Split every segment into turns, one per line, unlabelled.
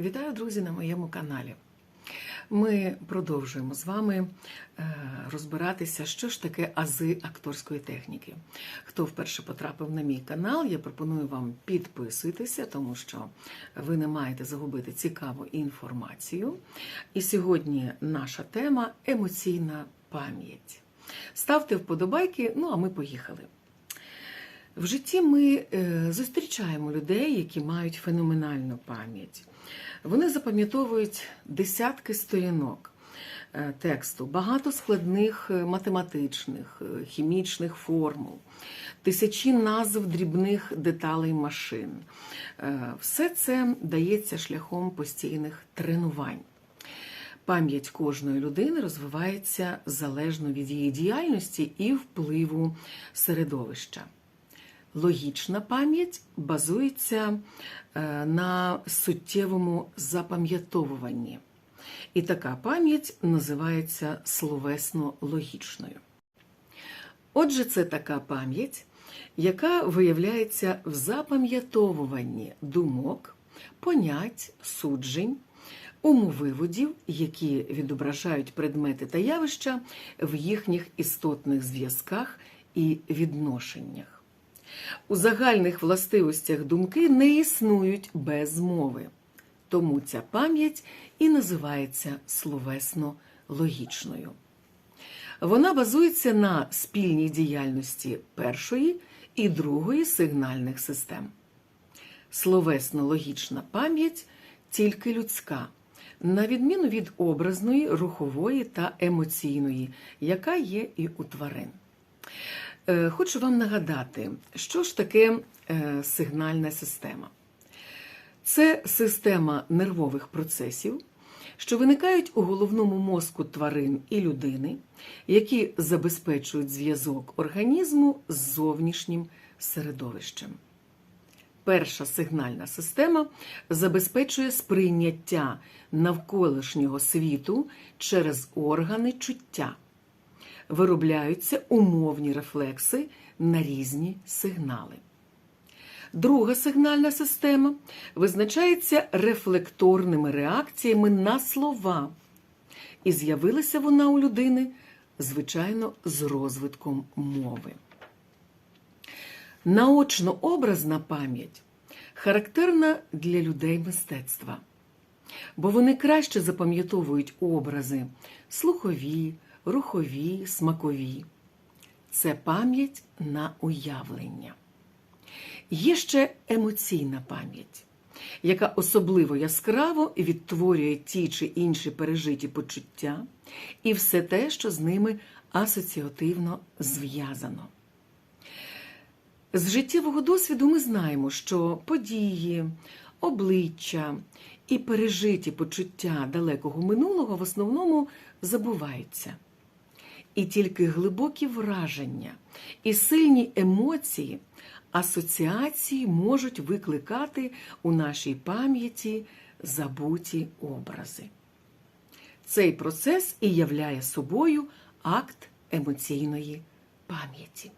Вітаю, друзі, на моєму каналі. Ми продовжуємо з вами е, розбиратися, що ж таке ази акторської техніки. Хто вперше потрапив на мій канал, я пропоную вам підписуйтеся, тому що ви не маєте загубити цікаву інформацію. І сьогодні наша тема емоційна пам'ять. Ставте вподобайки, ну а ми поїхали. В житті ми е, зустрічаємо людей, які мають феноменальну пам'ять. Вони запам'ятовують десятки сторінок е, тексту, багато складних е, математичних, е, хімічних формул, тисячі назв дрібних деталей машин. Все це дається шляхом постійних тренувань. Пам'ять кожної людини розвивається залежно від її діяльності і впливу середовища. Логічна пам'ять базується е, на суттєвому запам'ятовуванні. І така пам'ять називається словесно-логічною. Отже, це така пам'ять, яка виявляється в запам'ятовуванні думок, понять, суджень, умовиводів, які відображають предмети та явища в їхніх істотних зв'язках і відношеннях. У загальних властивостях думки не існують без мови, тому ця пам'ять і називається словесно-логічною. Вона базується на спільній діяльності першої і другої сигнальних систем. Словесно-логічна пам'ять тільки людська, на відміну від образної, рухової та емоційної, яка є і у тварин. Е, Хочу вам нагадати, що ж таке е, сигнальна система. Це система нервових процесів, що виникають у головному мозку тварин і людини, які забезпечують зв'язок організму з зовнішнім середовищем. Перша сигнальна система забезпечує сприйняття навколишнього світу через органи чуття виробляються умовні рефлекси на різні сигнали. Друга сигнальна система визначається рефлекторними реакціями на слова. І з'явилася вона у людини, звичайно, з розвитком мови. Наочно-образна пам'ять характерна для людей мистецтва, бо вони краще запам'ятовують образи слухові, рухові, смакові. Це пам'ять на уявлення. Є ще емоційна пам'ять, яка особливо яскраво відтворює ті чи інші пережиті почуття і все те, що з ними асоціативно зв'язано. З життєвого досвіду ми знаємо, що події, обличчя і пережиті почуття далекого минулого в основному забуваються. І тільки глибокі враження і сильні емоції, асоціації можуть викликати у нашій пам'яті забуті образи. Цей процес і являє собою акт емоційної пам'яті.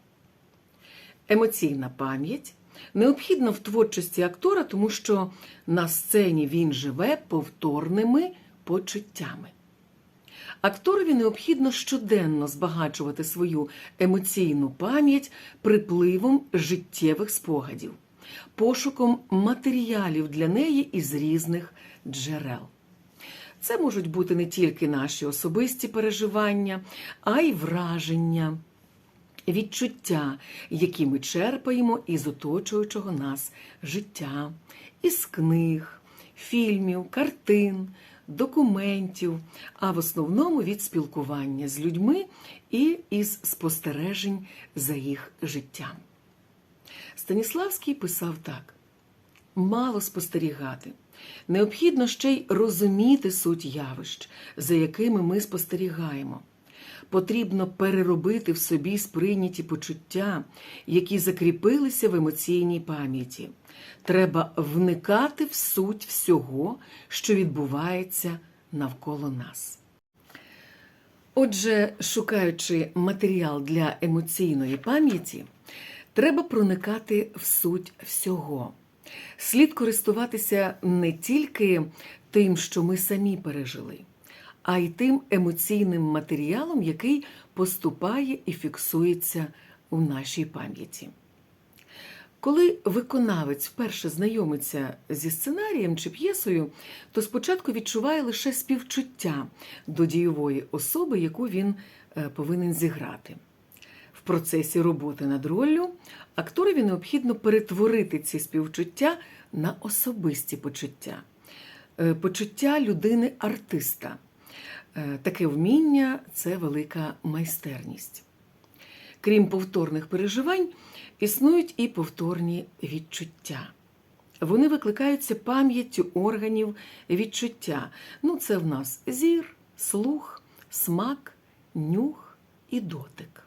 Емоційна пам'ять необхідна в творчості актора, тому що на сцені він живе повторними почуттями. Акторові необхідно щоденно збагачувати свою емоційну пам'ять припливом життєвих спогадів, пошуком матеріалів для неї із різних джерел. Це можуть бути не тільки наші особисті переживання, а й враження, відчуття, які ми черпаємо із оточуючого нас життя, із книг, фільмів, картин документів, а в основному від спілкування з людьми і із спостережень за їх життям. Станіславський писав так: мало спостерігати. Необхідно ще й розуміти суть явищ, за якими ми спостерігаємо. Потрібно переробити в собі сприйняті почуття, які закріпилися в емоційній пам'яті. Треба вникати в суть всього, що відбувається навколо нас. Отже, шукаючи матеріал для емоційної пам'яті, треба проникати в суть всього, Слід користуватися не тільки тим, що ми самі пережили, а й тим емоційним матеріалом, який поступає і фіксується у нашій пам'яті. Коли виконавець вперше знайомиться зі сценарієм чи п'єсою, то спочатку відчуває лише співчуття до дійової особи, яку він е, повинен зіграти. В процесі роботи над роллю акторові необхідно перетворити ці співчуття на особисті почуття, Е, почуття людини-артиста. Е, Таке вміння це велика майстерність. Крім повторних переживань, існують і повторні відчуття. Вони викликаються пам'яттю органів відчуття. Ну, це в нас зір, слух, смак, нюх і дотик.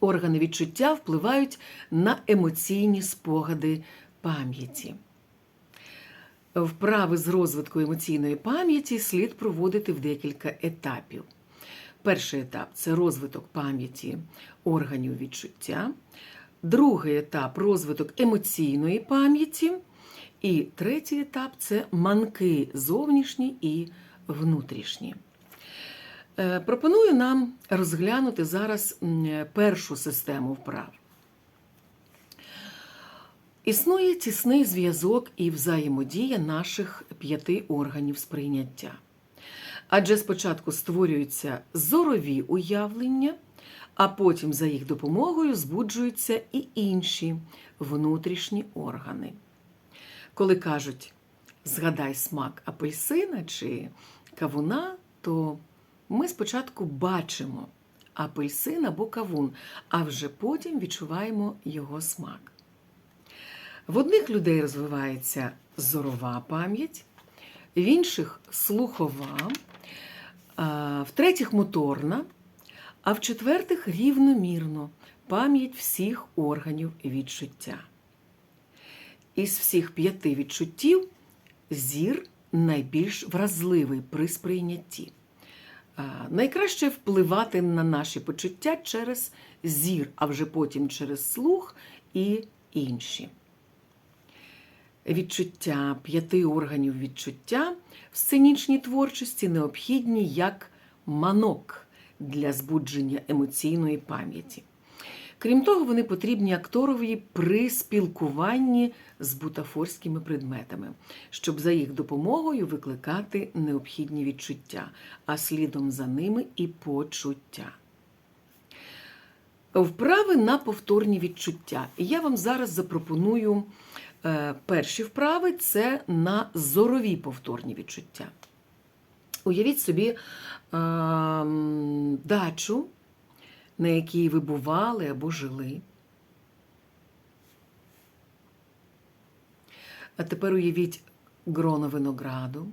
Органи відчуття впливають на емоційні спогади пам'яті. Вправи з розвитку емоційної пам'яті слід проводити в декілька етапів. Перший етап це розвиток пам'яті органів відчуття, другий етап розвиток емоційної пам'яті, і третій етап це манки зовнішні і внутрішні. Е, Пропоную нам розглянути зараз першу систему вправ. Існує тісний зв'язок і взаємодія наших п'яти органів сприйняття. Адже спочатку створюються зорові уявлення, а потім за їх допомогою збуджуються і інші внутрішні органи. Коли кажуть згадай смак апельсина чи кавуна, то ми спочатку бачимо апельсин або кавун, а вже потім відчуваємо його смак. В одних людей розвивається зорова пам'ять, в інших слухова, в третіх моторна, а в четвертих рівномірно пам'ять всіх органів відчуття. Із всіх п'яти відчуттів зір найбільш вразливий при сприйнятті. Найкраще впливати на наші почуття через зір, а вже потім через слух і інші. Відчуття п'яти органів відчуття в сценічній творчості необхідні як манок для збудження емоційної пам'яті. Крім того, вони потрібні акторові при спілкуванні з бутафорськими предметами, щоб за їх допомогою викликати необхідні відчуття, а слідом за ними і почуття. Вправи на повторні відчуття. І я вам зараз запропоную перші вправи це на зорові повторні відчуття. Уявіть собі е, дачу, на якій ви бували або жили. А тепер уявіть гроно винограду.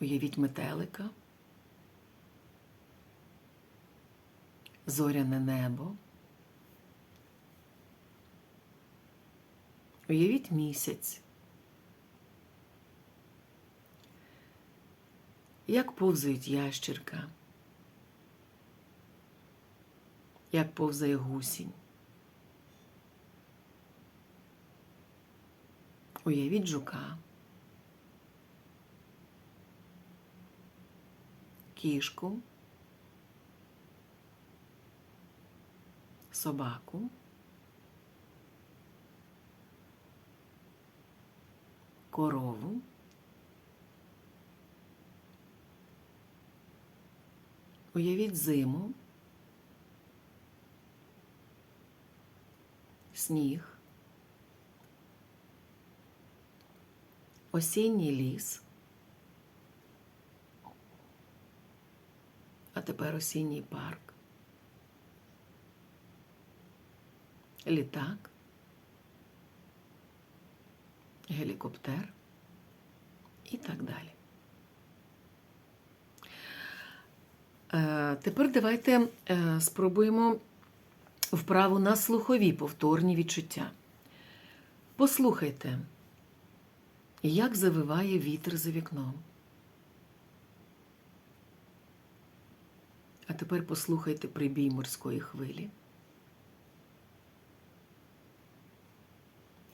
Уявіть метелика. зоряне небо. Уявіть місяць. Як повзають ящірка, як повзає гусінь. Уявіть жука, кішку. собаку, корову, уявіть зиму, сніг, осінній ліс, а тепер осінній парк. літак, гелікоптер і так далі. Е, Тепер давайте е, спробуємо вправу на слухові повторні відчуття. Послухайте, як завиває вітер за вікном. А тепер послухайте прибій морської хвилі.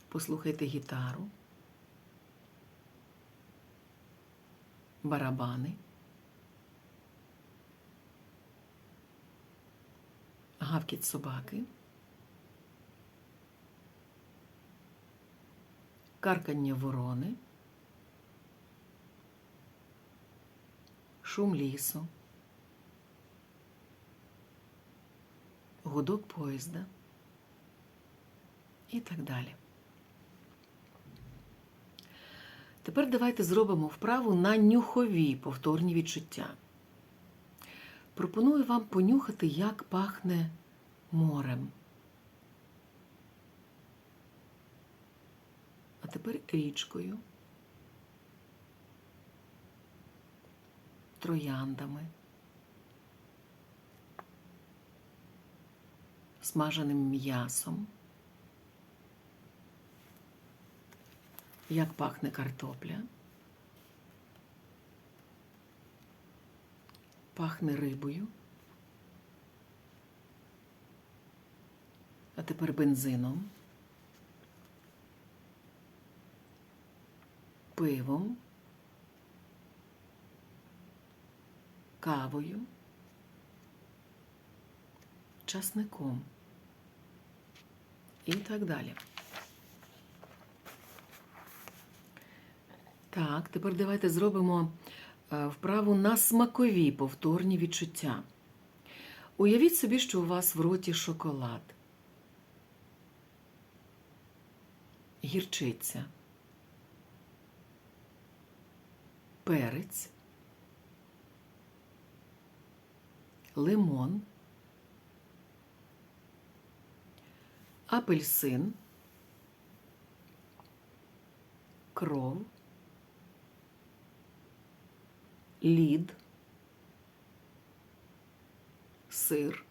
Послухайте гітару, барабани, гавкіт собаки, каркання ворони, шум лісу, гудок поїзда. І так далі. Тепер давайте зробимо вправу на нюхові повторні відчуття. Пропоную вам понюхати, як пахне морем. А тепер річкою, трояндами, смаженим м'ясом. Як пахне картопля. Пахне рибою. А тепер бензином, пивом, кавою, часником і так далі. Так, тепер давайте зробимо е, вправу на смакові повторні відчуття. Уявіть собі, що у вас в роті шоколад, гірчиця, перець, лимон, апельсин, кров. Лід, сир,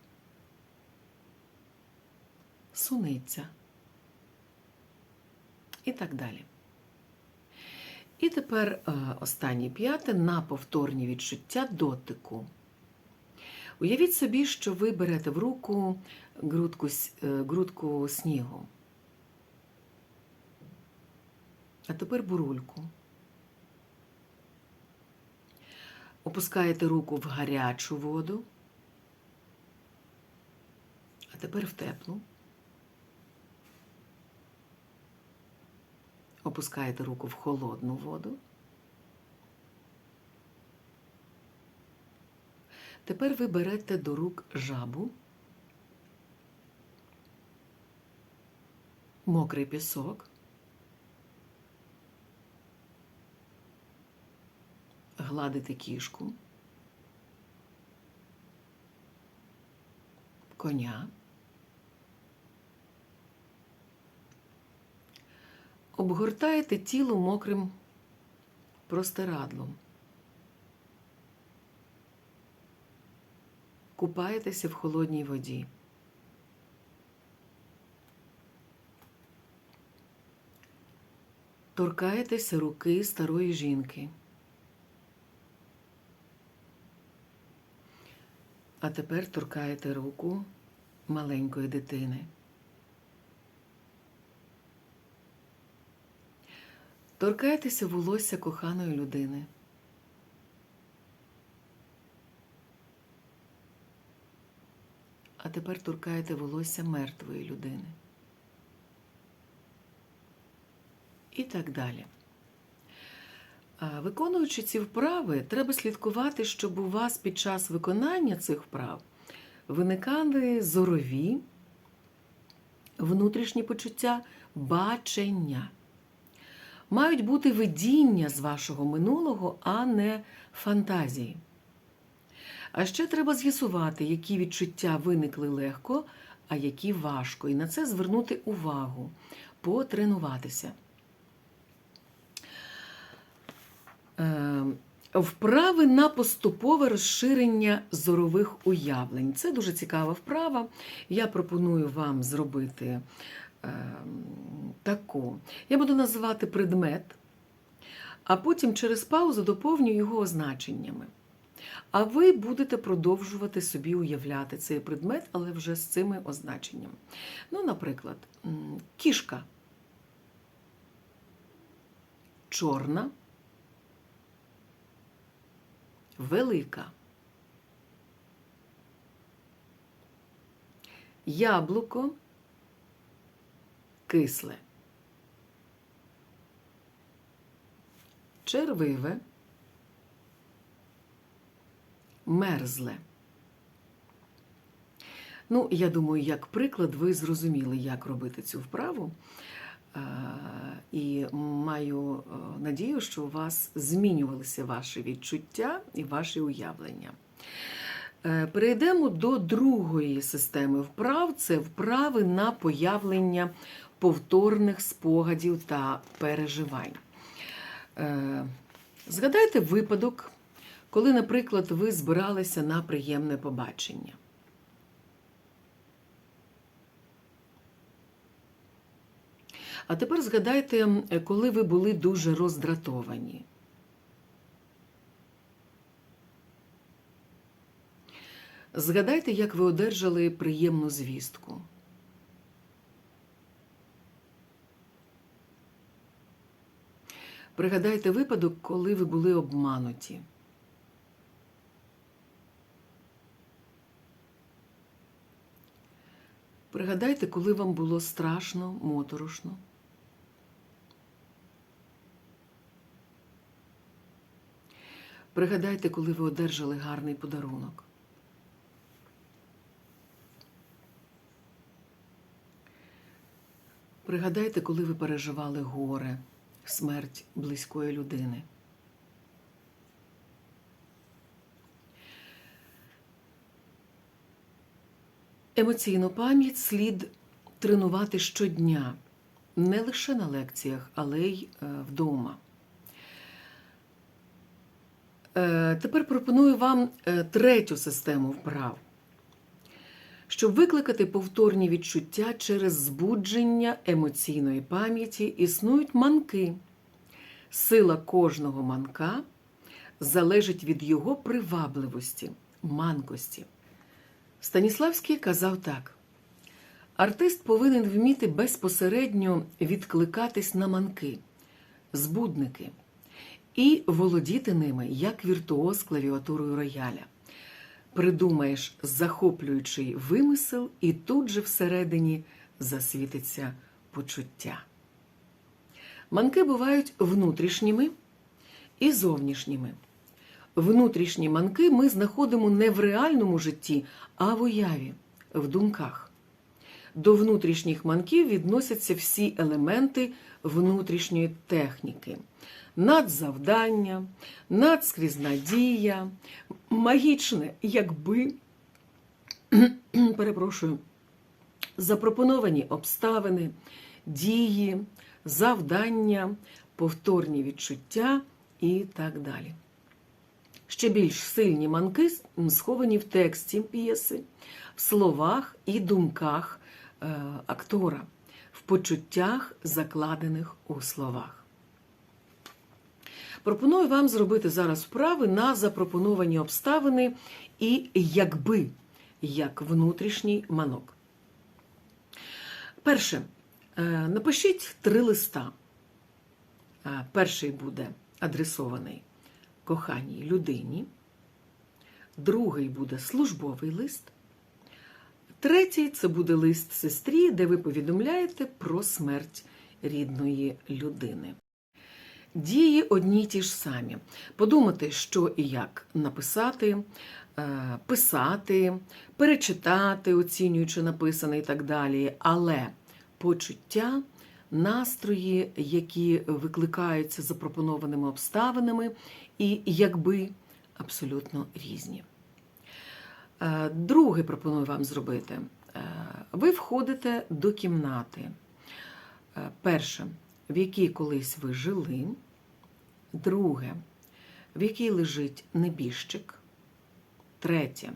суниця і так далі. І тепер е, останнє п'яте на повторні відчуття дотику. Уявіть собі, що ви берете в руку грудку, е, грудку снігу. А тепер бурульку. Опускаєте руку в гарячу воду, а тепер в теплу. Опускаєте руку в холодну воду. Тепер ви берете до рук жабу, мокрий пісок. Гладити кішку, коня, обгортаєте тіло мокрим простирадлом, купаєтеся в холодній воді. Торкаєтеся руки старої жінки. А тепер торкаєте руку маленької дитини. Торкаєтеся волосся коханої людини. А тепер торкаєте волосся мертвої людини. І так далі. Виконуючи ці вправи, треба слідкувати, щоб у вас під час виконання цих вправ виникали зорові, внутрішні почуття, бачення. Мають бути видіння з вашого минулого, а не фантазії. А ще треба з'ясувати, які відчуття виникли легко, а які важко. І на це звернути увагу, потренуватися. Е, Вправи на поступове розширення зорових уявлень. Це дуже цікава вправа. Я пропоную вам зробити е, таку. Я буду називати предмет, а потім через паузу доповню його означеннями. А ви будете продовжувати собі уявляти цей предмет, але вже з цими означеннями. Ну, наприклад, кішка. чорна, велика. Яблуко кисле. Червиве, мерзле. Ну, я думаю, як приклад, ви зрозуміли, як робити цю вправу. Е, І маю е, надію, що у вас змінювалися ваші відчуття і ваші уявлення. Е, Перейдемо до другої системи вправ це вправи на появлення повторних спогадів та переживань. Згадайте випадок, коли, наприклад, ви збиралися на приємне побачення. А тепер згадайте, коли ви були дуже роздратовані. Згадайте, як ви одержали приємну звістку. Пригадайте випадок, коли ви були обмануті. Пригадайте, коли вам було страшно, моторошно. Пригадайте, коли ви одержали гарний подарунок. Пригадайте, коли ви переживали горе, смерть близької людини. Емоційну пам'ять слід тренувати щодня, не лише на лекціях, але й е, вдома. Е, Тепер пропоную вам е, третю систему вправ. Щоб викликати повторні відчуття через збудження емоційної пам'яті, існують манки. Сила кожного манка залежить від його привабливості, манкості. Станіславський казав так: артист повинен вміти безпосередньо відкликатись на манки, збудники і володіти ними як віртуоз клавіатурою рояля. Придумаєш захоплюючий вимисел, і тут же всередині засвітиться почуття. Манки бувають внутрішніми і зовнішніми. Внутрішні манки ми знаходимо не в реальному житті, а в уяві, в думках. До внутрішніх манків відносяться всі елементи внутрішньої техніки: надзавдання, надскрізна дія, магічне, якби, перепрошую, запропоновані обставини, дії, завдання, повторні відчуття і так далі. Ще більш сильні манки сховані в тексті п'єси, в словах і думках актора, в почуттях, закладених у словах. Пропоную вам зробити зараз вправи на запропоновані обставини і якби як внутрішній манок. Перше, е, напишіть три листа. Е, Перший буде адресований коханій людині, другий буде службовий лист, третій це буде лист сестрі, де ви повідомляєте про смерть рідної людини. Дії одні й ті ж самі. Подумати, що і як написати, е, писати, перечитати, оцінюючи написане і так далі. Але почуття, настрої, які викликаються запропонованими обставинами, і якби абсолютно різні. Е, Друге пропоную вам зробити. Е, Ви входите до кімнати. Е, Перше, в якій колись ви жили. Друге, в якій лежить небіжчик. Третє,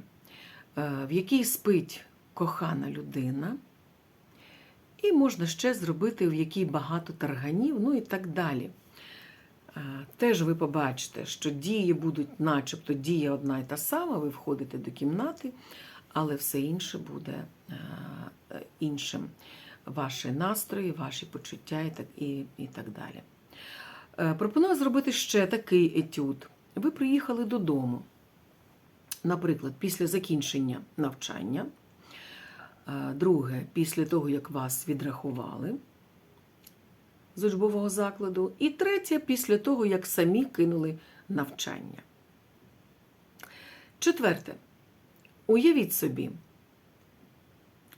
в якій спить кохана людина. І можна ще зробити, в якій багато тарганів, ну і так далі. Е, Теж ви побачите, що дії будуть, начебто дія одна і та сама, ви входите до кімнати, але все інше буде е, іншим. Ваші настрої, ваші почуття і так, і, і так далі. Е, Пропоную зробити ще такий етюд. Ви приїхали додому, наприклад, після закінчення навчання. Друге, після того, як вас відрахували з учбового закладу. І третє, після того, як самі кинули навчання. Четверте. Уявіть собі,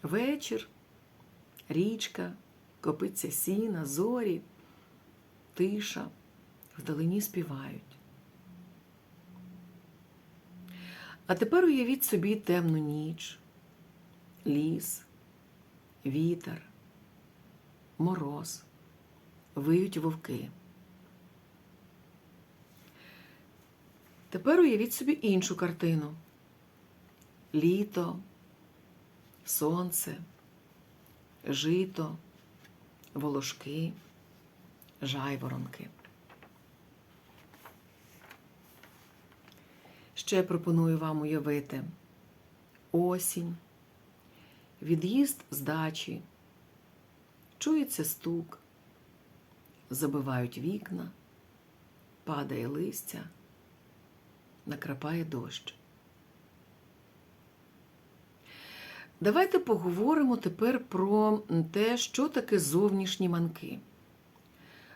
вечір, річка, копиться сіна, зорі, тиша, вдалині співають. А тепер уявіть собі темну ніч, ліс, вітер, мороз, виють вовки. Тепер уявіть собі іншу картину. Літо, сонце, жито, волошки, жайворонки. Ще пропоную вам уявити осінь, від'їзд з дачі, чується стук, забивають вікна, падає листя, накрапає дощ. Давайте поговоримо тепер про те, що таке зовнішні манки.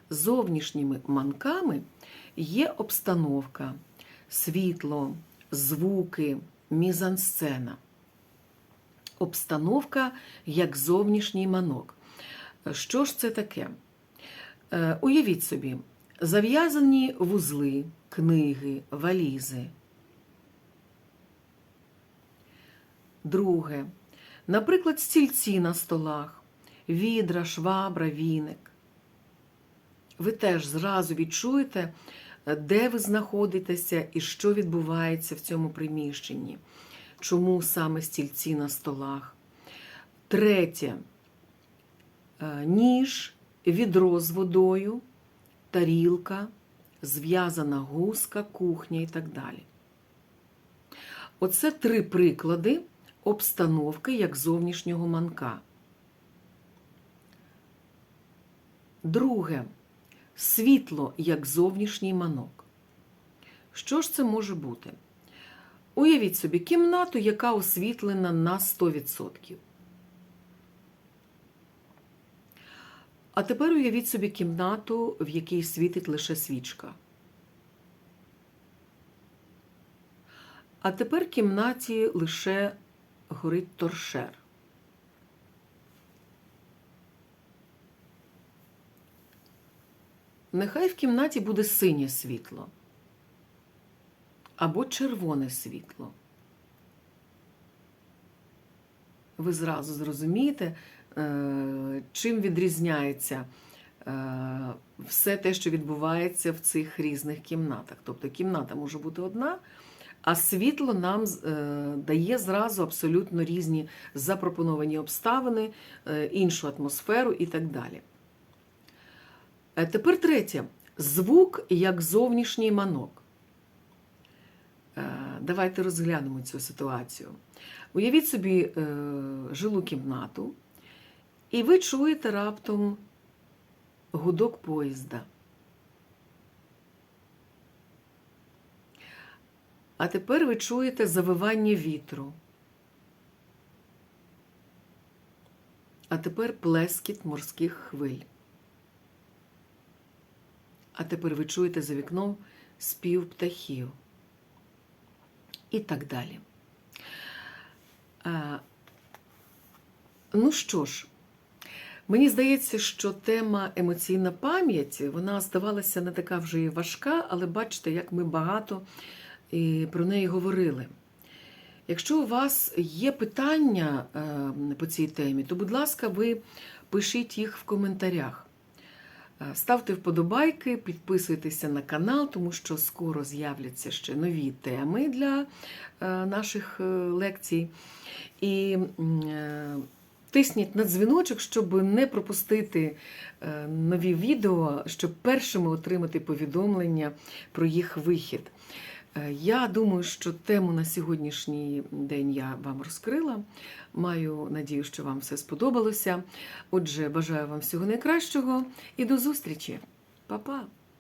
Зовнішніми манками є обстановка, світло, звуки, мізансцена. Обстановка як зовнішній манок. Що ж це таке? Е, Уявіть собі, зав'язані вузли, книги, валізи. Друге. Наприклад, стільці на столах, відра, швабра, віник. Ви теж зразу відчуєте, де ви знаходитеся і що відбувається в цьому приміщенні. Чому саме стільці на столах? Третє. Е, Ніж, відро з водою, тарілка, зв'язана гуска, кухня і так далі. Оце три приклади обстановки як зовнішнього манка. Друге світло як зовнішній манок. Що ж це може бути? Уявіть собі кімнату, яка освітлена на 100%. А тепер уявіть собі кімнату, в якій світить лише свічка. А тепер в кімнаті лише горить торшер. Нехай в кімнаті буде синє світло або червоне світло. Ви зразу зрозумієте, чим відрізняється е, все те, що відбувається в цих різних кімнатах. Тобто кімната може бути одна, а світло нам е, дає зразу абсолютно різні запропоновані обставини, іншу атмосферу і так далі. Тепер третє. Звук як зовнішній манок. Давайте розглянемо цю ситуацію. Уявіть собі жилу кімнату, і ви чуєте раптом гудок поїзда. А тепер ви чуєте завивання вітру. А тепер плескіт морських хвиль. А тепер ви чуєте за вікном спів птахів. І так далі. А, ну що ж, мені здається, що тема емоційна пам'ять, вона здавалася не така вже і важка, але бачите, як ми багато про неї говорили. Якщо у вас є питання по цій темі, то, будь ласка, ви пишіть їх в коментарях. Ставте вподобайки, підписуйтеся на канал, тому що скоро з'являться ще нові теми для наших лекцій. І тисніть на дзвіночок, щоб не пропустити нові відео, щоб першими отримати повідомлення про їх вихід. Я думаю, що тему на сьогоднішній день я вам розкрила. Маю надію, що вам все сподобалося. Отже, бажаю вам всього найкращого і до зустрічі. Па-па!